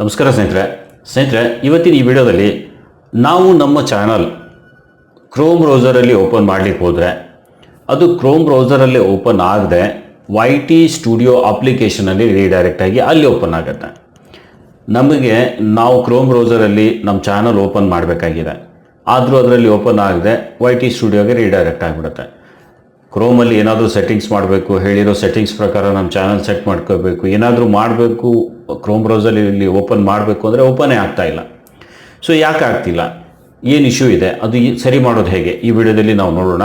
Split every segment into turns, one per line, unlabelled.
ನಮಸ್ಕಾರ ಸ್ನೇಹಿತರೆ. ಸ್ನೇಹಿತರೆ, ಇವತ್ತಿನ ಈ ವಿಡಿಯೋದಲ್ಲಿ ನಾವು ನಮ್ಮ ಚಾನಲ್ ಕ್ರೋಮ್ ಬ್ರೌಸರಲ್ಲಿ ಓಪನ್ ಮಾಡಲಿಕ್ಕೆ ಹೋದರೆ, ಅದು ಕ್ರೋಮ್ ಬ್ರೌಸರಲ್ಲಿ ಓಪನ್ ಆಗದೆ ವೈ ಟಿ ಸ್ಟುಡಿಯೋ ಅಪ್ಲಿಕೇಶನಲ್ಲಿ ರೀಡೈರೆಕ್ಟ್ ಆಗಿ ಅಲ್ಲಿ ಓಪನ್ ಆಗುತ್ತೆ. ನಮಗೆ ನಾವು ಕ್ರೋಮ್ ಬ್ರೌಸರಲ್ಲಿ ನಮ್ಮ ಚಾನಲ್ ಓಪನ್ ಮಾಡಬೇಕಾಗಿದೆ. ಆದರೂ ಅದರಲ್ಲಿ ಓಪನ್ ಆಗದೆ ವೈ ಟಿ ಸ್ಟುಡಿಯೋಗೆ ರೀಡೈರೆಕ್ಟ್ ಆಗಿಬಿಡುತ್ತೆ. ಕ್ರೋಮಲ್ಲಿ ಏನಾದರೂ ಸೆಟ್ಟಿಂಗ್ಸ್ ಮಾಡಬೇಕು, ಹೇಳಿರೋ ಸೆಟ್ಟಿಂಗ್ಸ್ ಪ್ರಕಾರ ನಮ್ಮ ಚಾನಲ್ ಸೆಟ್ ಮಾಡ್ಕೋಬೇಕು, ಏನಾದರೂ ಮಾಡಬೇಕು ಕ್ರೋಮ್ ಬ್ರೌಸಲ್ಲಿ ಇಲ್ಲಿ ಓಪನ್ ಮಾಡಬೇಕು ಅಂದರೆ ಓಪನೇ ಆಗ್ತಾಯಿಲ್ಲ ಸೊ ಯಾಕೆ ಆಗ್ತಿಲ್ಲ? ಏನು ಇಶ್ಯೂ ಇದೆ? ಅದು ಸರಿ ಮಾಡೋದು ಹೇಗೆ? ಈ ವಿಡಿಯೋದಲ್ಲಿ ನಾವು ನೋಡೋಣ.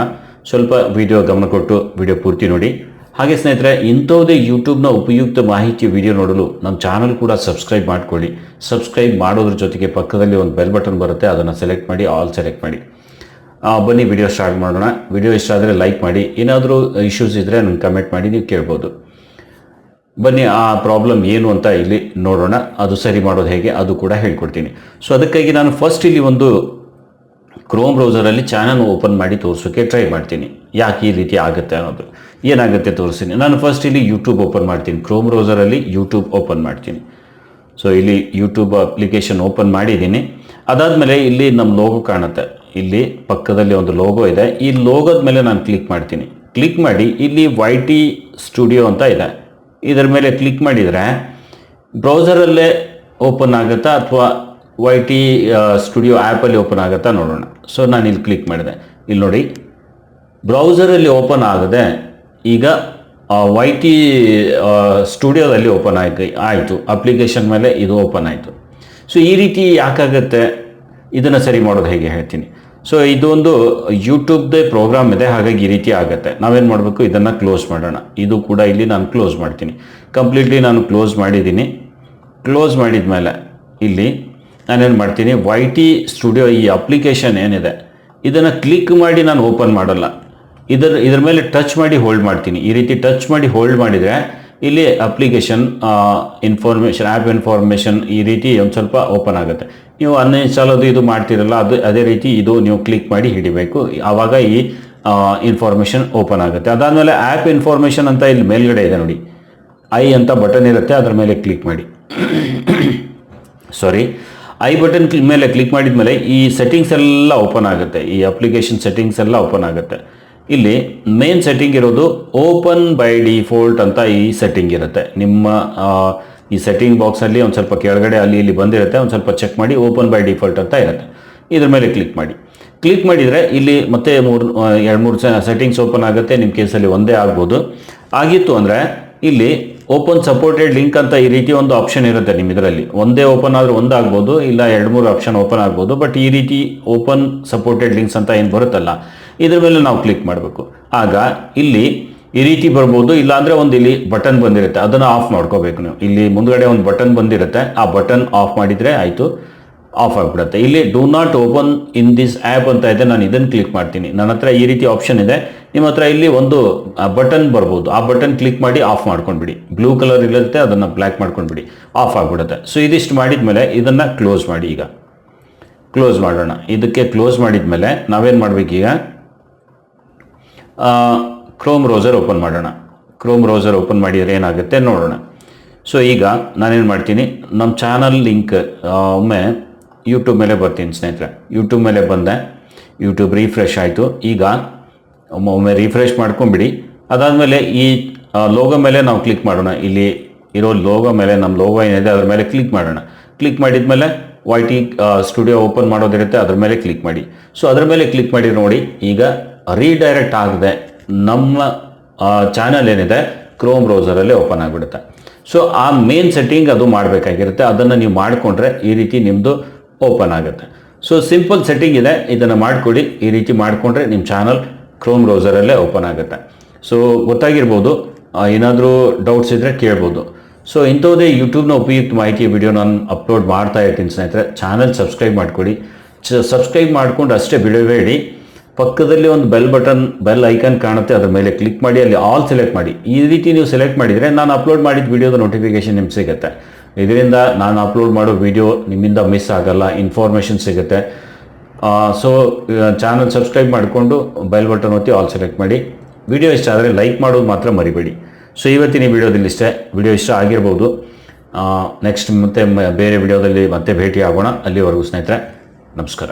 ಸ್ವಲ್ಪ ವಿಡಿಯೋ ಗಮನ ಕೊಟ್ಟು ವಿಡಿಯೋ ಪೂರ್ತಿ ನೋಡಿ. ಹಾಗೆ ಸ್ನೇಹಿತರೆ ಇಂಥವುದೇ ಯೂಟ್ಯೂಬ್ನ ಉಪಯುಕ್ತ ಮಾಹಿತಿ ವಿಡಿಯೋ ನೋಡಲು ನಮ್ಮ ಚಾನಲ್ ಕೂಡ ಸಬ್ಸ್ಕ್ರೈಬ್ ಮಾಡ್ಕೊಳ್ಳಿ. ಸಬ್ಸ್ಕ್ರೈಬ್ ಮಾಡೋದ್ರ ಜೊತೆಗೆ ಪಕ್ಕದಲ್ಲಿ ಒಂದು ಬೆಲ್ ಬಟನ್ ಬರುತ್ತೆ, ಅದನ್ನು ಸೆಲೆಕ್ಟ್ ಮಾಡಿ ಆಲ್ ಸೆಲೆಕ್ಟ್ ಮಾಡಿ. ಬನ್ನಿ ವಿಡಿಯೋ ಸ್ಟಾರ್ಟ್ ಮಾಡೋಣ. ವಿಡಿಯೋ ಇಷ್ಟ ಆದರೆ ಲೈಕ್ ಮಾಡಿ. ಏನಾದರೂ ಇಶ್ಯೂಸ್ ಇದ್ದರೆ ನನಗೆ ಕಮೆಂಟ್ ಮಾಡಿ, ನೀವು ಕೇಳ್ಬೋದು. ಬನ್ನಿ, ಆ ಪ್ರಾಬ್ಲಮ್ ಏನು ಅಂತ ಇಲ್ಲಿ ನೋಡೋಣ. ಅದು ಸರಿ ಮಾಡೋದು ಹೇಗೆ, ಅದು ಕೂಡ ಹೇಳ್ಕೊಡ್ತೀನಿ. ಸೊ ಅದಕ್ಕಾಗಿ ನಾನು ಫಸ್ಟ್ ಇಲ್ಲಿ ಒಂದು ಕ್ರೋಮ್ ಬ್ರೌಸರಲ್ಲಿ ಚಾನಲ್ ಓಪನ್ ಮಾಡಿ ತೋರಿಸೋಕ್ಕೆ ಟ್ರೈ ಮಾಡ್ತೀನಿ. ಯಾಕೆ ಈ ರೀತಿ ಆಗುತ್ತೆ ಅನ್ನೋದು. ಏನಾಗುತ್ತೆ ತೋರಿಸ್ತೀನಿ. ನಾನು ಫಸ್ಟ್ ಇಲ್ಲಿ ಯೂಟ್ಯೂಬ್ ಓಪನ್ ಮಾಡ್ತೀನಿ. ಕ್ರೋಮ್ ಬ್ರೌಸರಲ್ಲಿ ಯೂಟ್ಯೂಬ್ ಓಪನ್ ಮಾಡ್ತೀನಿ. ಸೊ ಇಲ್ಲಿ ಯೂಟ್ಯೂಬ್ ಅಪ್ಲಿಕೇಶನ್ ಓಪನ್ ಮಾಡಿದ್ದೀನಿ. ಅದಾದಮೇಲೆ ಇಲ್ಲಿ ನಮ್ಮ ಲೋಗೋ ಕಾಣುತ್ತೆ. ಇಲ್ಲಿ ಪಕ್ಕದಲ್ಲಿ ಒಂದು ಲೋಗೋ ಇದೆ. ಈ ಲೋಗೋದ ಮೇಲೆ ನಾನು ಕ್ಲಿಕ್ ಮಾಡ್ತೀನಿ. ಕ್ಲಿಕ್ ಮಾಡಿ ಇಲ್ಲಿ ವೈ ಟಿ ಸ್ಟುಡಿಯೋ ಅಂತ ಇದೆ. ಇದರ ಮೇಲೆ ಕ್ಲಿಕ್ ಮಾಡಿದರೆ ಬ್ರೌಸರಲ್ಲೇ ಓಪನ್ ಆಗುತ್ತಾ ಅಥವಾ ವೈ ಟಿ ಸ್ಟುಡಿಯೋ ಆ್ಯಪಲ್ಲಿ ಓಪನ್ ಆಗುತ್ತಾ ನೋಡೋಣ. ಸೊ ನಾನು ಇಲ್ಲಿ ಕ್ಲಿಕ್ ಮಾಡಿದೆ. ಇಲ್ಲಿ ನೋಡಿ, ಬ್ರೌಸರಲ್ಲಿ ಓಪನ್ ಆಗದೆ ಈಗ ವೈ ಟಿ ಸ್ಟುಡಿಯೋದಲ್ಲಿ ಓಪನ್ ಆಯ್ತು ಆಯಿತು. ಅಪ್ಲಿಕೇಶನ್ ಮೇಲೆ ಇದು ಓಪನ್ ಆಯಿತು. ಸೊ ಈ ರೀತಿ ಯಾಕಾಗುತ್ತೆ? ಇದನ್ನು ಸರಿ ಮಾಡೋದು ಹೇಗೆ ಹೇಳ್ತೀನಿ. ಸೊ ಇದೊಂದು ಯೂಟ್ಯೂಬ್ದೇ ಪ್ರೋಗ್ರಾಮ್ ಇದೆ, ಹಾಗಾಗಿ ಈ ರೀತಿ ಆಗುತ್ತೆ. ನಾವೇನು ಮಾಡಬೇಕು? ಇದನ್ನು ಕ್ಲೋಸ್ ಮಾಡೋಣ. ಇದು ಕೂಡ ಇಲ್ಲಿ ನಾನು ಕ್ಲೋಸ್ ಮಾಡ್ತೀನಿ. ಕಂಪ್ಲೀಟ್ಲಿ ನಾನು ಕ್ಲೋಸ್ ಮಾಡಿದ್ದೀನಿ. ಕ್ಲೋಸ್ ಮಾಡಿದ ಮೇಲೆ ಇಲ್ಲಿ ನಾನೇನು ಮಾಡ್ತೀನಿ? ವೈ ಟಿ ಸ್ಟುಡಿಯೋ ಈ ಅಪ್ಲಿಕೇಶನ್ ಏನಿದೆ, ಇದನ್ನು ಕ್ಲಿಕ್ ಮಾಡಿ ನಾನು ಓಪನ್ ಮಾಡಲ್ಲ. ಇದರ, ಇದ್ರ ಮೇಲೆ ಟಚ್ ಮಾಡಿ ಹೋಲ್ಡ್ ಮಾಡ್ತೀನಿ. ಈ ರೀತಿ ಟಚ್ ಮಾಡಿ ಹೋಲ್ಡ್ ಮಾಡಿದರೆ ಇಲ್ಲಿ ಅಪ್ಲಿಕೇಶನ್ ಇನ್ಫಾರ್ಮೇಷನ್ ಆ್ಯಪ್ ಇನ್ಫಾರ್ಮೇಷನ್ ಈ ರೀತಿ ಒಂದು ಸ್ವಲ್ಪ ಓಪನ್ ಆಗುತ್ತೆ. ನೀವು ಅನ್ಇನ್ಸ್ಟಾಲ್ ಅದು ಇದು ಮಾಡ್ತಿರಲ್ಲ, ಅದು ಅದೇ ರೀತಿ ಇದು ನೀವು ಕ್ಲಿಕ್ ಮಾಡಿ ಹಿಡಿಬೇಕು. ಆವಾಗ ಈ ಇನ್ಫಾರ್ಮೇಷನ್ ಓಪನ್ ಆಗುತ್ತೆ. ಅದಾದಮೇಲೆ ಆ್ಯಪ್ ಇನ್ಫಾರ್ಮೇಷನ್ ಅಂತ ಇಲ್ಲಿ ಮೇಲ್ಗಡೆ ಇದೆ ನೋಡಿ. ಐ ಅಂತ ಬಟನ್ ಇರುತ್ತೆ, ಅದರ ಮೇಲೆ ಕ್ಲಿಕ್ ಮಾಡಿ. ಸಾರಿ ಐ ಬಟನ್ ಮೇಲೆ ಕ್ಲಿಕ್ ಮಾಡಿದ ಮೇಲೆ ಈ ಸೆಟ್ಟಿಂಗ್ಸ್ ಎಲ್ಲ ಓಪನ್ ಆಗುತ್ತೆ. ಈ ಅಪ್ಲಿಕೇಶನ್ ಸೆಟ್ಟಿಂಗ್ಸ್ ಎಲ್ಲ ಓಪನ್ ಆಗುತ್ತೆ. ಇಲ್ಲಿ ಮೇನ್ ಸೆಟ್ಟಿಂಗ್ ಇರೋದು ಓಪನ್ ಬೈ ಡಿಫಾಲ್ಟ್ ಅಂತ ಈ ಸೆಟ್ಟಿಂಗ್ ಇರುತ್ತೆ. ನಿಮ್ಮ ಈ ಸೆಟ್ಟಿಂಗ್ ಬಾಕ್ಸಲ್ಲಿ ಒಂದು ಸ್ವಲ್ಪ ಕೆಳಗಡೆ ಅಲ್ಲಿ ಇಲ್ಲಿ ಬಂದಿರುತ್ತೆ, ಒಂದು ಸ್ವಲ್ಪ ಚೆಕ್ ಮಾಡಿ ಓಪನ್ ಬೈ ಡಿಫಾಲ್ಟ್ ಅಂತ ಇರುತ್ತೆ. ಇದ್ರ ಮೇಲೆ ಕ್ಲಿಕ್ ಮಾಡಿ. ಕ್ಲಿಕ್ ಮಾಡಿದರೆ ಇಲ್ಲಿ ಮತ್ತೆ ಮೂರು ಎರಡು, ಮೂರು ಸೆಟ್ಟಿಂಗ್ಸ್ ಓಪನ್ ಆಗುತ್ತೆ ನಿಮ್ಮ ಕೇಸಲ್ಲಿ ಒಂದೇ ಆಗ್ಬೋದು. ಆಗಿತ್ತು ಅಂದರೆ ಇಲ್ಲಿ ಓಪನ್ ಸಪೋರ್ಟೆಡ್ ಲಿಂಕ್ ಅಂತ ಈ ರೀತಿ ಒಂದು ಆಪ್ಷನ್ ಇರುತ್ತೆ ನಿಮ್ಮ ಇದರಲ್ಲಿ. ಒಂದೇ ಓಪನ್ ಆದ್ರೆ ಒಂದು ಆಗ್ಬೋದು, ಇಲ್ಲ ಎರಡು, ಮೂರು ಆಪ್ಷನ್ ಓಪನ್ ಆಗ್ಬೋದು ಬಟ್ ಈ ರೀತಿ ಓಪನ್ ಸಪೋರ್ಟೆಡ್ ಲಿಂಕ್ಸ್ ಅಂತ ಏನು ಬರುತ್ತಲ್ಲ ಇದ್ರ ಮೇಲೆ ನಾವು ಕ್ಲಿಕ್ ಮಾಡಬೇಕು. ಆಗ ಇಲ್ಲಿ ಈ ರೀತಿ ಬರ್ಬೋದು, ಇಲ್ಲಾಂದರೆ ಒಂದು ಇಲ್ಲಿ ಬಟನ್ ಬಂದಿರುತ್ತೆ. ಅದನ್ನು ಆಫ್ ಮಾಡ್ಕೋಬೇಕು ನೀವು. ಇಲ್ಲಿ ಮುಂದ್ಗಡೆ ಒಂದು ಬಟನ್ ಬಂದಿರುತ್ತೆ. ಆ ಬಟನ್ ಆಫ್ ಮಾಡಿದರೆ ಆಯಿತು ಆಫ್ ಆಗಿಬಿಡುತ್ತೆ. ಇಲ್ಲಿ do not open in this app ಅಂತ ಇದೆ, ನಾನು ಇದನ್ನು ಕ್ಲಿಕ್ ಮಾಡ್ತೀನಿ. ನನ್ನ ಹತ್ರ ಈ ರೀತಿ ಆಪ್ಷನ್ ಇದೆ. ನಿಮ್ಮ ಹತ್ರ ಇಲ್ಲಿ ಒಂದು ಬಟನ್ ಬರ್ಬೋದು. ಆ ಬಟನ್ ಕ್ಲಿಕ್ ಮಾಡಿ ಆಫ್ ಮಾಡ್ಕೊಂಡ್ಬಿಡಿ. ಬ್ಲೂ ಕಲರ್ ಇರುತ್ತೆ, ಅದನ್ನು ಬ್ಲ್ಯಾಕ್ ಮಾಡ್ಕೊಂಡ್ಬಿಡಿ. ಆಫ್ ಆಗಿಬಿಡುತ್ತೆ. ಸೊ ಇದಿಷ್ಟು ಮಾಡಿದ ಮೇಲೆ ಇದನ್ನು ಕ್ಲೋಸ್ ಮಾಡಿ ಈಗ. ಕ್ಲೋಸ್ ಮಾಡೋಣ. ಇದಕ್ಕೆ ಕ್ಲೋಸ್ ಮಾಡಿದ ಮೇಲೆ ನಾವೇನು ಮಾಡಬೇಕೀಗ? ಕ್ರೋಮ್ ಬ್ರೌಸರ್ ಓಪನ್ ಮಾಡೋಣ. ಕ್ರೋಮ್ ಬ್ರೌಸರ್ ಓಪನ್ ಮಾಡಿದರೆ ಏನಾಗುತ್ತೆ ನೋಡೋಣ. ಸೊ ಈಗ ನಾನೇನು ಮಾಡ್ತೀನಿ? ನಮ್ಮ ಚಾನಲ್ ಲಿಂಕ್ ಒಮ್ಮೆ ಯೂಟ್ಯೂಬ್ ಮೇಲೆ ಬರ್ತೀನಿ ಸ್ನೇಹಿತರೆ. ಯೂಟ್ಯೂಬ್ ಮೇಲೆ ಬಂದೆ. ಯೂಟ್ಯೂಬ್ ರೀಫ್ರೆಶ್ ಆಯಿತು. ಈಗ ಒಮ್ಮೆ ಒಮ್ಮೆ ರೀಫ್ರೆಶ್ ಮಾಡ್ಕೊಂಬಿಡಿ. ಅದಾದಮೇಲೆ ಈ ಲೋಗೋ ಮೇಲೆ ನಾವು ಕ್ಲಿಕ್ ಮಾಡೋಣ. ಇಲ್ಲಿ ಇರೋ ಲೋಗೋ ಮೇಲೆ ನಮ್ಮ ಲೋಗೋ ಏನಿದೆ ಅದ್ರ ಮೇಲೆ ಕ್ಲಿಕ್ ಮಾಡೋಣ. ಕ್ಲಿಕ್ ಮಾಡಿದ ಮೇಲೆ ವೈ ಟಿ ಸ್ಟುಡಿಯೋ ಓಪನ್ ಮಾಡೋದಿರುತ್ತೆ. ಅದ್ರ ಮೇಲೆ ಕ್ಲಿಕ್ ಮಾಡಿ. ಸೊ ಅದ್ರ ಮೇಲೆ ಕ್ಲಿಕ್ ಮಾಡಿ ನೋಡಿ, ಈಗ ರೀಡೈರೆಕ್ಟ್ ಆಗದೆ ನಮ್ಮ ಚಾನಲ್ ಏನಿದೆ ಕ್ರೋಮ್ ಬ್ರೌಸರಲ್ಲಿ ಓಪನ್ ಆಗಿಬಿಡುತ್ತೆ. ಸೊ ಆ ಮೇನ್ ಸೆಟ್ಟಿಂಗ್ ಅದು ಮಾಡಬೇಕಾಗಿರುತ್ತೆ. ಅದನ್ನು ನೀವು ಮಾಡಿಕೊಂಡ್ರೆ ಈ ರೀತಿ ನಿಮ್ಮದು ಓಪನ್ ಆಗುತ್ತೆ. ಸೊ ಸಿಂಪಲ್ ಸೆಟ್ಟಿಂಗ್ ಇದೆ. ಇದನ್ನು ಮಾಡಿಕೊಡಿ. ಈ ರೀತಿ ಮಾಡಿಕೊಂಡ್ರೆ ನಿಮ್ಮ ಚಾನಲ್ ಕ್ರೋಮ್ ಬ್ರೌಸರಲ್ಲೇ ಓಪನ್ ಆಗುತ್ತೆ. ಸೊ ಗೊತ್ತಾಗಿರ್ಬೋದು. ಏನಾದರೂ ಡೌಟ್ಸ್ ಇದ್ದರೆ ಕೇಳ್ಬೋದು. ಸೊ ಇಂಥದ್ದೇ ಯೂಟ್ಯೂಬ್ನ ಉಪಯುಕ್ತ ಮಾಹಿತಿ ವಿಡಿಯೋ ನಾನು ಅಪ್ಲೋಡ್ ಮಾಡ್ತಾ ಇರ್ತೀನಿ ಸ್ನೇಹಿತರೆ. ಚಾನಲ್ ಸಬ್ಸ್ಕ್ರೈಬ್ ಮಾಡಿಕೊಡಿ. ಸಬ್ಸ್ಕ್ರೈಬ್ ಮಾಡಿಕೊಂಡು ಅಷ್ಟೇ ಬಿಡಬೇಡಿ. ಪಕ್ಕದಲ್ಲಿ ಒಂದು ಬೆಲ್ ಬಟನ್ ಬೆಲ್ ಐಕಾನ್ ಕಾಣುತ್ತೆ, ಅದರ ಮೇಲೆ ಕ್ಲಿಕ್ ಮಾಡಿ, ಅಲ್ಲಿ ಆಲ್ ಸೆಲೆಕ್ಟ್ ಮಾಡಿ. ಈ ರೀತಿ ನೀವು ಸೆಲೆಕ್ಟ್ ಮಾಡಿದರೆ ನಾನು ಅಪ್ಲೋಡ್ ಮಾಡಿದ ವಿಡಿಯೋದ ನೋಟಿಫಿಕೇಶನ್ ನಿಮ್ಗೆ ಸಿಗುತ್ತೆ. ಇದರಿಂದ ನಾನು ಅಪ್ಲೋಡ್ ಮಾಡೋ ವಿಡಿಯೋ ನಿಮ್ಮಿಂದ ಮಿಸ್ ಆಗಲ್ಲ ಇನ್ಫಾರ್ಮೇಷನ್ ಸಿಗುತ್ತೆ. ಸೊ ಚಾನಲ್ ಸಬ್ಸ್ಕ್ರೈಬ್ ಮಾಡಿಕೊಂಡು ಬೆಲ್ ಬಟನ್ ಒತ್ತಿ ಆಲ್ ಸೆಲೆಕ್ಟ್ ಮಾಡಿ. ವಿಡಿಯೋ ಇಷ್ಟ ಆದರೆ ಲೈಕ್ ಮಾಡೋದು ಮಾತ್ರ ಮರಿಬೇಡಿ. ಸೊ ಇವತ್ತಿನ ವಿಡಿಯೋದಲ್ಲಿ ಇಷ್ಟೇ. ವಿಡಿಯೋ ಇಷ್ಟ ಆಗಿರ್ಬೋದು. ನೆಕ್ಸ್ಟ್ ಮತ್ತೆ ಬೇರೆ ವಿಡಿಯೋದಲ್ಲಿ ಮತ್ತೆ ಭೇಟಿ ಆಗೋಣ ಅಲ್ಲಿವರೆಗೂ ಸ್ನೇಹಿತರೆ, ನಮಸ್ಕಾರ.